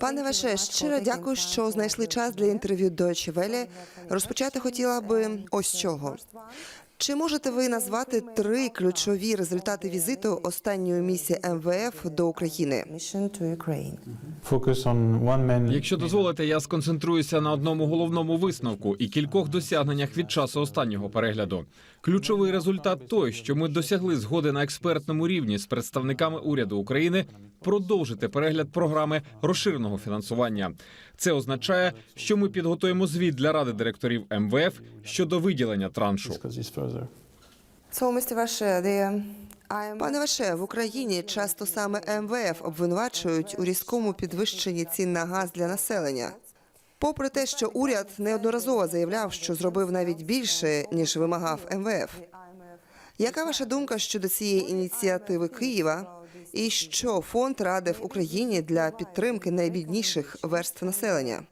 Пане Ваше, щиро дякую, що знайшли час для інтерв'ю до Welle. Розпочати хотіла би ось чого. Чи можете ви назвати три ключові результати візиту останньої місії МВФ до України? Якщо дозволите, я сконцентруюся на одному головному висновку і кількох досягненнях від часу останнього перегляду. Ключовий результат той, що ми досягли згоди на експертному рівні з представниками уряду України продовжити перегляд програми розширеного фінансування. Це означає, що ми підготуємо звіт для ради директорів МВФ щодо виділення траншу. Further. Пане Ваше, в Україні часто саме МВФ обвинувачують у різкому підвищенні цін на газ для населення. Попри те, що уряд неодноразово заявляв, що зробив навіть більше ніж вимагав МВФ. Яка ваша думка щодо цієї ініціативи Києва? І що фонд радив Україні для підтримки найбідніших верств населення?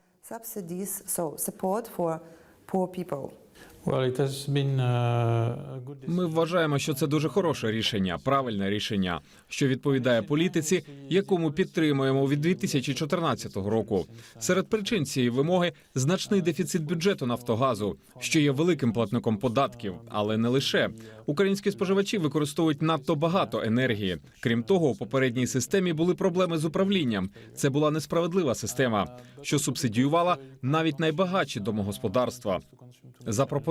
Ми вважаємо, що це дуже хороше рішення, правильне рішення, що відповідає політиці, яку ми підтримуємо від 2014 року. Серед причин цієї вимоги значний дефіцит бюджету Нафтогазу, що є великим платником податків, але не лише українські споживачі використовують надто багато енергії. Крім того, у попередній системі були проблеми з управлінням. Це була несправедлива система, що субсидіювала навіть найбагатші домогосподарства.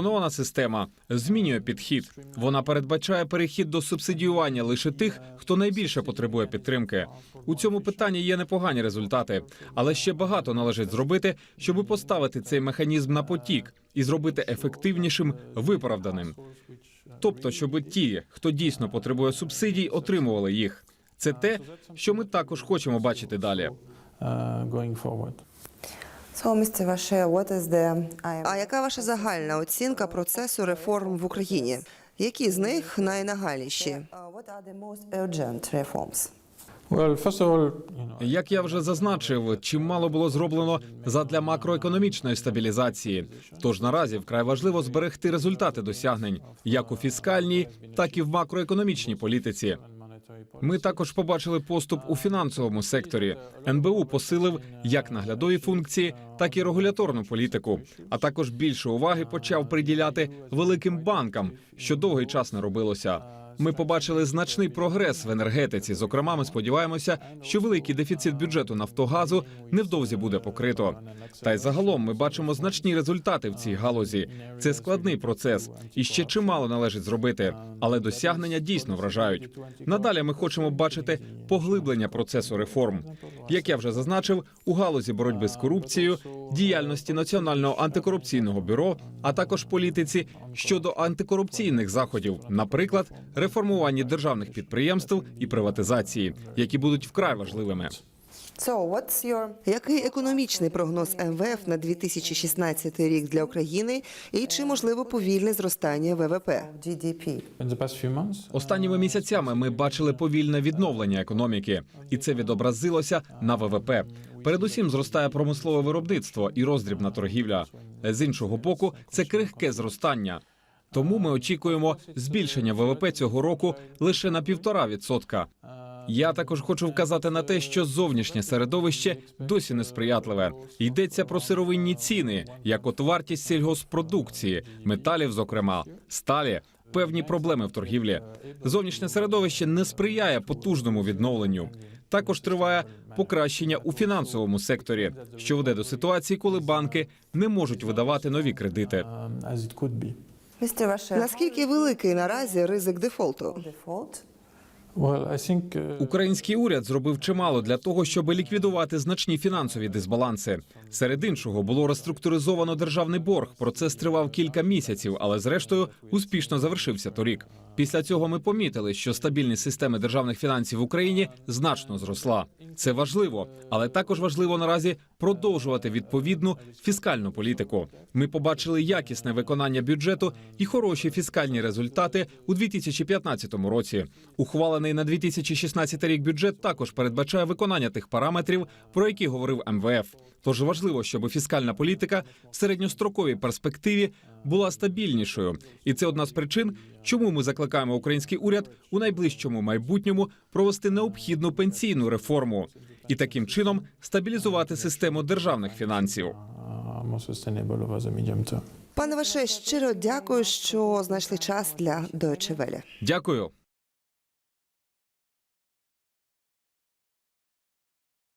Запропонована система змінює підхід. Вона передбачає перехід до субсидіювання лише тих, хто найбільше потребує підтримки. У цьому питанні є непогані результати, але ще багато належить зробити, щоб поставити цей механізм на потік і зробити ефективнішим виправданим. Тобто, щоб ті, хто дійсно потребує субсидій, отримували їх. Це те, що ми також хочемо бачити далі. А яка ваша загальна оцінка процесу реформ в Україні? Які з них найнагальніші? Як я вже зазначив, чимало було зроблено задля макроекономічної стабілізації. Тож наразі вкрай важливо зберегти результати досягнень як у фіскальній, так і в макроекономічній політиці. Ми також побачили поступ у фінансовому секторі. НБУ посилив як наглядові функції, так і регуляторну політику. А також більше уваги почав приділяти великим банкам, що довгий час не робилося. Ми побачили значний прогрес в енергетиці. Зокрема, ми сподіваємося, що великий дефіцит бюджету Нафтогазу невдовзі буде покрито. Та й загалом ми бачимо значні результати в цій галузі. Це складний процес, і ще чимало належить зробити, але досягнення дійсно вражають. Надалі ми хочемо бачити поглиблення процесу реформ. Як я вже зазначив, у галузі боротьби з корупцією, діяльності Національного антикорупційного бюро, а також політиці щодо антикорупційних заходів, наприклад, реформуванні державних підприємств і приватизації, які будуть вкрай важливими. Який економічний прогноз МВФ на 2016 рік для України і чи можливо повільне зростання ВВП? Останніми місяцями ми бачили повільне відновлення економіки, і це відобразилося на ВВП. Передусім зростає промислове виробництво і роздрібна торгівля. З іншого боку, це крихке зростання. Тому ми очікуємо збільшення ВВП цього року лише на півтора відсотка. Я також хочу вказати на те, що зовнішнє середовище досі несприятливе. Йдеться про сировинні ціни, як от вартість сільгоспродукції, металів, зокрема, сталі. Певні проблеми в торгівлі. Зовнішнє середовище не сприяє потужному відновленню. Також триває покращення у фінансовому секторі, що веде до ситуації, коли банки не можуть видавати нові кредити. Наскільки великий наразі ризик дефолту? uh, Український уряд зробив чимало для того, щоб ліквідувати значні фінансові дисбаланси. Серед іншого було реструктуризовано державний борг. Процес тривав кілька місяців, але зрештою успішно завершився торік. Після цього ми помітили, що стабільність системи державних фінансів в Україні значно зросла. Це важливо, але також важливо наразі продовжувати відповідну фіскальну політику. Ми побачили якісне виконання бюджету і хороші фіскальні результати у 2015 році. Ухвалений на 2016 рік бюджет також передбачає виконання тих параметрів, про які говорив МВФ. Тож важливо, щоб фіскальна політика в середньостроковій перспективі була стабільнішою, і це одна з причин, чому ми закликаємо український уряд у найближчому майбутньому провести необхідну пенсійну реформу. І таким чином стабілізувати систему державних фінансів. Пане Ваше, щиро дякую, що знайшли час для Deutsche Welle. Дякую.